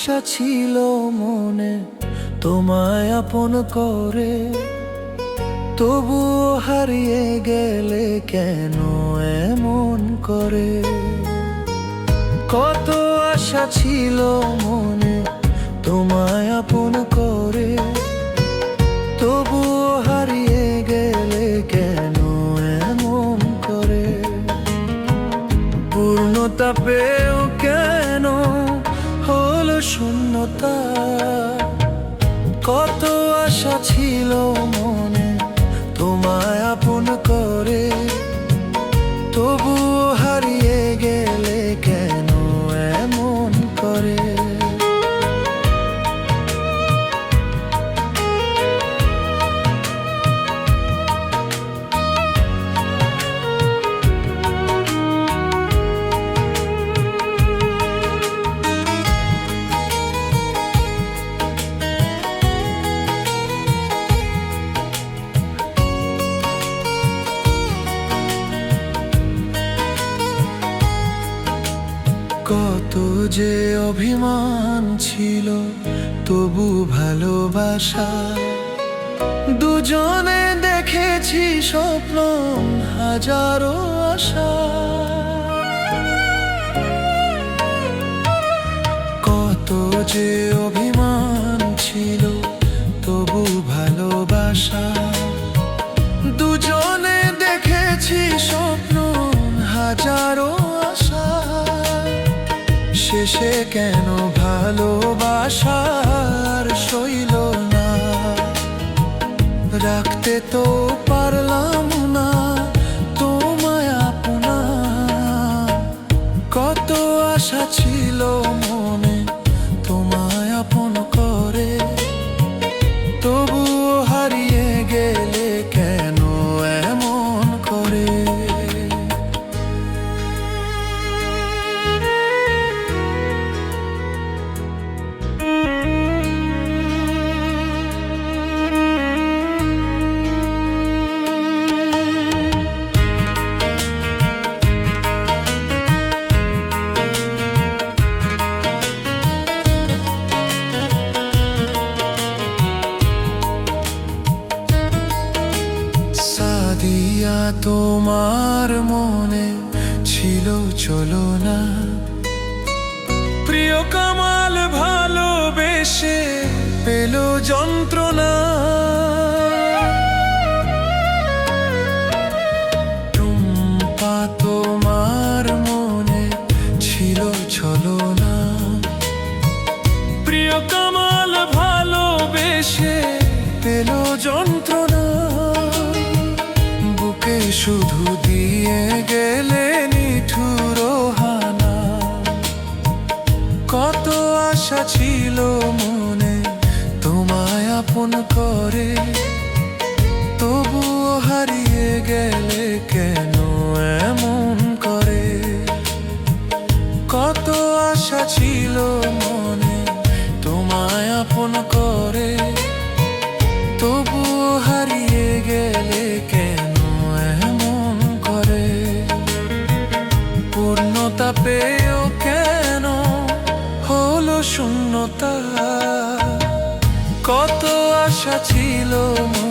ছিল মনে তোমায় আপন করে। তবুও হারিয়ে গেলে কেন এমন করে? কত আশা ছিল মনে তোমায় আপন করে। তবুও হারিয়ে গেলে কেন এমন করে? পূর্ণতা পেও কত আশা ছিল মনে? কত যে অভিমান ছিল তবু ভালোবাসা। দুজনে দেখেছি স্বপ্ন হাজারো আশা। কত যে শেষে কেন ভালোবাসার সইল না? রাখতে তো পারলাম তোমার মনে ছিল, চলো না। প্রিয় কামাল, ভালোবেসে পেল যন্ত্রণা। টুম্পা, তোমার মনে ছিল, চলো না। কামাল, ভালোবেসে পেল যন্ত্রণা। শুধু দিয়ে গেলে নিঠুর হানা। কত আশা ছিল মনে, তোমায় আপন করে। তবুও হারিয়ে গেলে কেন এমন করে? কত আশা ছিল মনে, তোমায় আপন করে পূর্ণতা পেয়েও কেন হলো শূন্যতা? কত আশা ছিল মনে